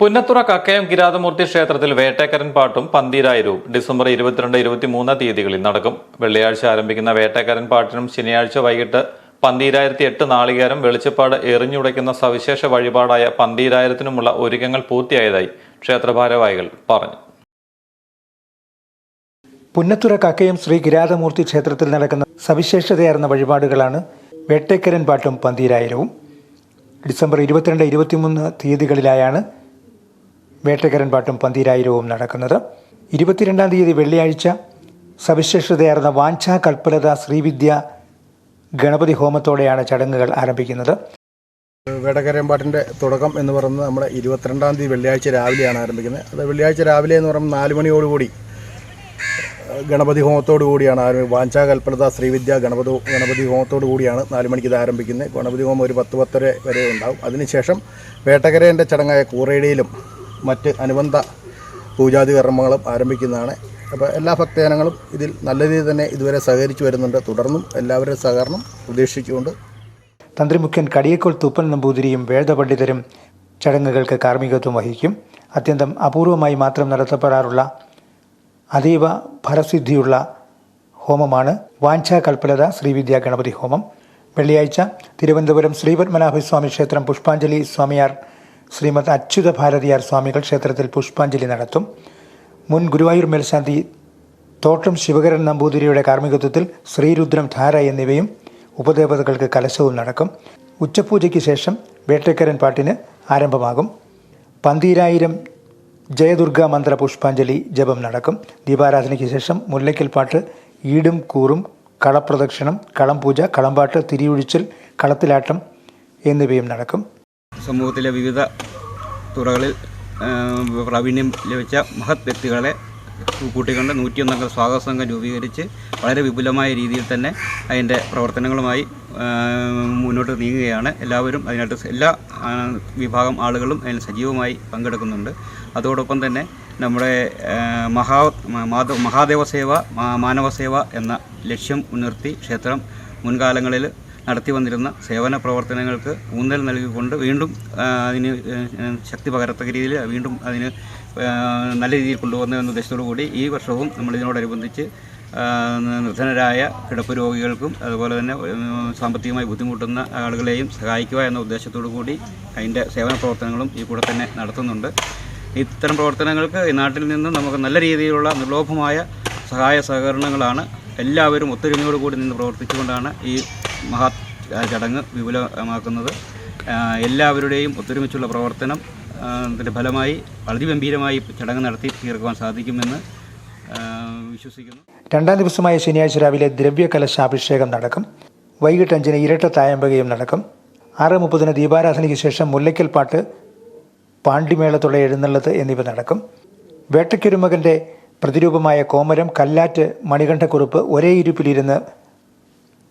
പുന്നത്തുറ കക്കയം കിരാതമൂർത്തി ക്ഷേത്രത്തിൽ വേട്ടക്കരൻ പാട്ടും പന്തീരായിരവും ഡിസംബർ ഇരുപത്തിരണ്ട് ഇരുപത്തിമൂന്ന് തീയതികളിൽ നടക്കും. വെള്ളിയാഴ്ച ആരംഭിക്കുന്ന വേട്ടക്കരൻ പാട്ടിനും ശനിയാഴ്ച വൈകിട്ട് പന്തീരായിരത്തി എട്ട് നാളികേരം വെളിച്ചപ്പാട് എറിഞ്ഞുടയ്ക്കുന്ന സവിശേഷ വഴിപാടായ പന്തീരായിരത്തിനുമുള്ള ഒരുക്കങ്ങൾ പൂർത്തിയായതായി ക്ഷേത്രഭാരവാഹികൾ പറഞ്ഞു. പുന്നത്തുറ കക്കയം ശ്രീ കിരാതമൂർത്തി ക്ഷേത്രത്തിൽ നടക്കുന്ന സവിശേഷതയാർന്ന വഴിപാടുകളാണ് വേട്ടേക്കരൻ പാട്ടും പന്തീരായിരവും. ഡിസംബർ ഇരുപത്തിരണ്ട് ഇരുപത്തിമൂന്ന് തീയതികളിലായാണ് വേട്ടക്കരൻ പാട്ടും പന്തീരായിരവും നടക്കുന്നത്. ഇരുപത്തിരണ്ടാം തീയതി വെള്ളിയാഴ്ച സവിശേഷതയാർന്ന വാഞ്ചാ കൽപ്പലത ശ്രീവിദ്യ ഗണപതി ഹോമത്തോടെയാണ് ചടങ്ങുകൾ ആരംഭിക്കുന്നത്. വേടക്കരമ്പാട്ടിന്റെ തുടക്കം എന്ന് പറയുന്നത് നമ്മുടെ ഇരുപത്തിരണ്ടാം തീയതി വെള്ളിയാഴ്ച രാവിലെയാണ് ആരംഭിക്കുന്നത്. അത് വെള്ളിയാഴ്ച രാവിലെ എന്ന് പറയുമ്പോൾ നാല് മണിയോടുകൂടി ഗണപതി ഹോമത്തോടു കൂടിയാണ് ആരംഭിക്കുന്നത് വാഞ്ചാ കൽപ്പലത ശ്രീവിദ്യ ഗണപതി ഗണപതി ഹോമത്തോടു കൂടിയാണ് നാല് മണിക്ക് ഇത് ആരംഭിക്കുന്നത്. ഗണപതി ഹോമം ഒരു പത്ത് പത്തര വരെ ഉണ്ടാവും. അതിനുശേഷം വേട്ടക്കരേന്റെ ചടങ്ങായ കൂറയിടിയിലും മറ്റ് അനുബന്ധ പൂജാതി കർമ്മങ്ങളും ആരംഭിക്കുന്നതാണ്. അപ്പോൾ എല്ലാ ഭക്തജനങ്ങളും ഇതിൽ നല്ല രീതിയിൽ തന്നെ ഇതുവരെ സഹകരിച്ചു വരുന്നുണ്ട്. തുടർന്നും എല്ലാവരുടെ സഹകരണം പ്രതീക്ഷിച്ചുകൊണ്ട്. തന്ത്രിമുഖ്യൻ കടിയക്കോൾ തൂപ്പൻ നമ്പൂതിരിയും വേദപണ്ഡിതരും ചടങ്ങുകൾക്ക് കാർമ്മികത്വം വഹിക്കും. അത്യന്തം അപൂർവമായി മാത്രം നടത്തപ്പെടാറുള്ള അതീവ ഫലസിദ്ധിയുള്ള ഹോമമാണ് വാഞ്ചാ കൽപ്പലത ശ്രീവിദ്യാ ഗണപതി ഹോമം. വെള്ളിയാഴ്ച തിരുവനന്തപുരം ശ്രീപത്മനാഭസ്വാമി ക്ഷേത്രം പുഷ്പാഞ്ജലി സ്വാമിയാർ ശ്രീമദ് അച്യുത ഭാരതിയാർ സ്വാമികൾ ക്ഷേത്രത്തിൽ പുഷ്പാഞ്ജലി നടത്തും. മുൻ ഗുരുവായൂർ മേൽശാന്തി തോട്ടം ശിവകരൻ നമ്പൂതിരിയുടെ കാർമ്മികത്വത്തിൽ ശ്രീരുദ്രം ധാര എന്നിവയും ഉപദേവതകൾക്ക് കലശവും നടക്കും. ഉച്ചപൂജയ്ക്ക് ശേഷം വേട്ടക്കരൻ പാട്ടിന് ആരംഭമാകും. പന്തീരായിരം ജയദുർഗ മന്ത്ര പുഷ്പാഞ്ജലി ജപം നടക്കും. ദീപാരാധനയ്ക്ക് ശേഷം മുല്ലയ്ക്കൽ പാട്ട് ഈടും കൂറും കളപ്രദക്ഷിണം കളംപൂജ കളംപാട്ട് തിരിയൊഴിച്ചിൽ കളത്തിലാട്ടം എന്നിവയും നടക്കും. സമൂഹത്തിലെ വിവിധ തുറകളിൽ പ്രാവീണ്യം ലഭിച്ച മഹത് വ്യക്തികളെ കൂട്ടിക്കൊണ്ട് നൂറ്റിയൊന്നംഗ സ്വാഗത സംഘം രൂപീകരിച്ച് വളരെ വിപുലമായ രീതിയിൽ തന്നെ അതിന്റെ പ്രവർത്തനങ്ങളുമായി മുന്നോട്ട് നീങ്ങുകയാണ്. എല്ലാവരും അതിനകത്ത് എല്ലാ വിഭാഗം ആളുകളും അതിൽ സജീവമായി പങ്കെടുക്കുന്നുണ്ട്. അതോടൊപ്പം തന്നെ നമ്മുടെ മഹാ മാധവ മഹാദേവ സേവ മാ- മാനവ സേവ എന്ന ലക്ഷ്യം മുൻനിർത്തി ക്ഷേത്രം മുൻകാലങ്ങളിൽ നടത്തി വന്നിരുന്ന സേവന പ്രവർത്തനങ്ങൾക്ക് ഊന്നൽ നൽകിക്കൊണ്ട് വീണ്ടും അതിന് ശക്തി പകരത്തക്ക രീതിയിൽ വീണ്ടും അതിന് നല്ല രീതിയിൽ കൊണ്ടുപോകുന്ന എന്ന ഉദ്ദേശത്തോടു കൂടി ഈ വർഷവും നമ്മളിതിനോടനുബന്ധിച്ച് നിർധനരായ കിടപ്പ് രോഗികൾക്കും അതുപോലെ തന്നെ സാമ്പത്തികമായി ബുദ്ധിമുട്ടുന്ന ആളുകളെയും സഹായിക്കുക എന്ന ഉദ്ദേശത്തോടു കൂടി അതിന്റെ സേവന പ്രവർത്തനങ്ങളും ഈ കൂടെ തന്നെ നടത്തുന്നുണ്ട്. ഇത്തരം പ്രവർത്തനങ്ങൾക്ക് ഈ നാട്ടിൽ നിന്ന് നമുക്ക് നല്ല രീതിയിലുള്ള നിർലോഭമായ സഹായ സഹകരണങ്ങളാണ് എല്ലാവരും ഒത്തൊരുമയോടുകൂടി നിന്ന് പ്രവർത്തിച്ചുകൊണ്ടാണ് ഈ മഹാ ചടങ്ങ് വിപുലമാക്കുന്നത്. എല്ലാവരുടെയും ഒത്തൊരുമിച്ചുള്ള പ്രവർത്തനം അതിന്റെ ഫലമായി വളരെ ഗംഭീരമായി ചടങ്ങ് നടത്തി തീർക്കുവാൻ സാധിക്കുമെന്ന് വിശ്വസിക്കുന്നു. രണ്ടാം ദിവസമായ ശനിയാഴ്ച രാവിലെ ദ്രവ്യകലശാഭിഷേകം നടക്കും. വൈകിട്ട് അഞ്ചിന് ഇരട്ട തായമ്പകയും നടക്കും. ആറ് മുപ്പതിന് ദീപാരാധനയ്ക്ക് ശേഷം മുല്ലയ്ക്കൽ പാട്ട് പാണ്ടിമേളത്തുള്ള എഴുന്നള്ളത് എന്നിവ നടക്കും. വേട്ടയ്ക്കൊരുമകന്റെ പ്രതിരൂപമായ കോമരം കല്ലാറ്റ് മണികണ്ഠക്കുറുപ്പ് ഒരേ ഇരുപ്പിലിരുന്ന്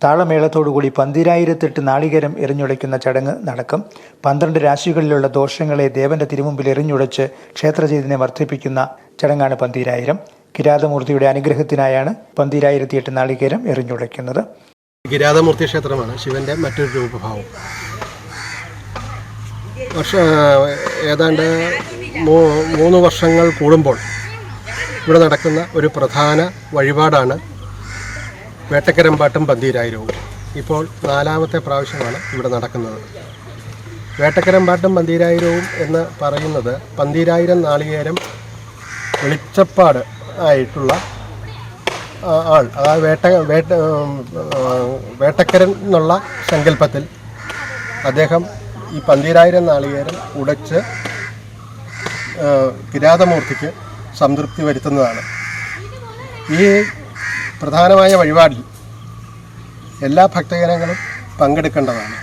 താളമേളത്തോടുകൂടി പന്തിരായിരത്തെട്ട് നാളികേരം എറിഞ്ഞുടയ്ക്കുന്ന ചടങ്ങ് നടക്കും. പന്ത്രണ്ട് രാശികളിലുള്ള ദോഷങ്ങളെ ദേവന്റെ തിരുമുമ്പിൽ എറിഞ്ഞുടച്ച് ക്ഷേത്രചൈതന്യെ വർദ്ധിപ്പിക്കുന്ന ചടങ്ങാണ് പന്തിരായിരം. കിരാതമൂർത്തിയുടെ അനുഗ്രഹത്തിനായാണ് പന്തിരായിരത്തി എട്ട് നാളികേരം എറിഞ്ഞുടയ്ക്കുന്നത്. കിരാതമൂർത്തി ക്ഷേത്രമാണ് ശിവന്റെ മറ്റൊരു രൂപഭാവം. വർഷ ഏതാണ്ട് മൂന്ന് വർഷങ്ങൾ കൂടുമ്പോൾ ഇവിടെ നടക്കുന്ന ഒരു പ്രധാന വഴിപാടാണ് വേട്ടക്കരമ്പാട്ടും പന്തീരായിരവും ഇപ്പോൾ നാലാമത്തെ പ്രാവശ്യമാണ് ഇവിടെ നടക്കുന്നത്. വേട്ടക്കരമ്പാട്ടും പന്തീരായിരവും എന്ന് പറയുന്നത് പന്തീരായിരം നാളികേരം വെളിച്ചപ്പാട് ആയിട്ടുള്ള ആൾ അതായത് വേട്ട വേട്ട വേട്ടക്കരൻ എന്നുള്ള സങ്കല്പത്തിൽ അദ്ദേഹം ഈ പന്തീരായിരം നാളികേരം ഉടച്ച് കിരാതമൂർത്തിക്ക് സംതൃപ്തി വരുത്തുന്നതാണ്. ഈ പ്രധാനമായ വഴിപാടിൽ എല്ലാ ഭക്തജനങ്ങളും പങ്കെടുക്കേണ്ടതാണ്.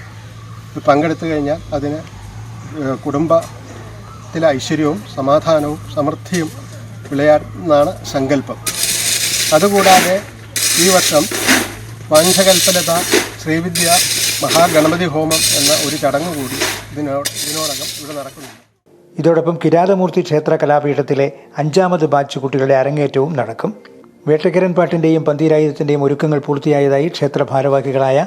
ഇത് പങ്കെടുത്തു കഴിഞ്ഞാൽ അതിന് കുടുംബത്തിലെ ഐശ്വര്യവും സമാധാനവും സമൃദ്ധിയും വിളയാടുന്നതാണ് സങ്കല്പം. അതുകൂടാതെ ഈ വർഷം വാഞ്ചകൽപ്പലത ശ്രീവിദ്യ മഹാഗണപതി ഹോമം എന്ന ഒരു ചടങ്ങ് കൂടി ഇതിനോട് ഇതിനോടകം ഇവിടെ നടക്കുന്നുണ്ട്. ഇതോടൊപ്പം കിരാതമൂർത്തി ക്ഷേത്ര കലാപീഠത്തിലെ അഞ്ചാമത് ബാച്ച് കുട്ടികളുടെ അരങ്ങേറ്റവും നടക്കും. വേട്ടക്കരൻ പാട്ടിന്റെയും പന്തീരായുധത്തിന്റെയും ഒരുക്കങ്ങൾ പൂർത്തിയായതായി ക്ഷേത്ര ഭാരവാഹികളായ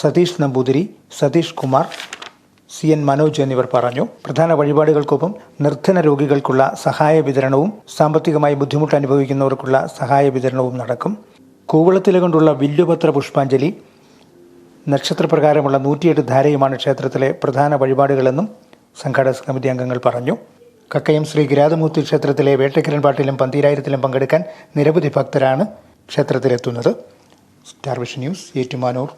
സതീഷ് നമ്പൂതിരി സതീഷ് കുമാർ സി എൻ മനോജ് എന്നിവർ പറഞ്ഞു. പ്രധാന വഴിപാടുകൾക്കൊപ്പം നിർധന രോഗികൾക്കുള്ള സഹായ വിതരണവും സാമ്പത്തികമായി ബുദ്ധിമുട്ട് അനുഭവിക്കുന്നവർക്കുള്ള സഹായ വിതരണവും നടക്കും. കൂവളത്തില കൊണ്ടുള്ള വില്ലുപത്ര പുഷ്പാഞ്ജലി നക്ഷത്രപ്രകാരമുള്ള നൂറ്റിയെട്ട് ധാരയുമാണ് ക്ഷേത്രത്തിലെ പ്രധാന വഴിപാടുകളെന്നും സംഘാടക സമിതി അംഗങ്ങൾ പറഞ്ഞു. കക്കയം ശ്രീ കിരാതമൂർത്തി ക്ഷേത്രത്തിലെ വേട്ടക്കിരൻ പാട്ടിലും പന്തീരായിരത്തിലും പങ്കെടുക്കാൻ നിരവധി ഭക്തരാണ് ക്ഷേത്രത്തിലെത്തുന്നത്. Star vision news Ettumanoor.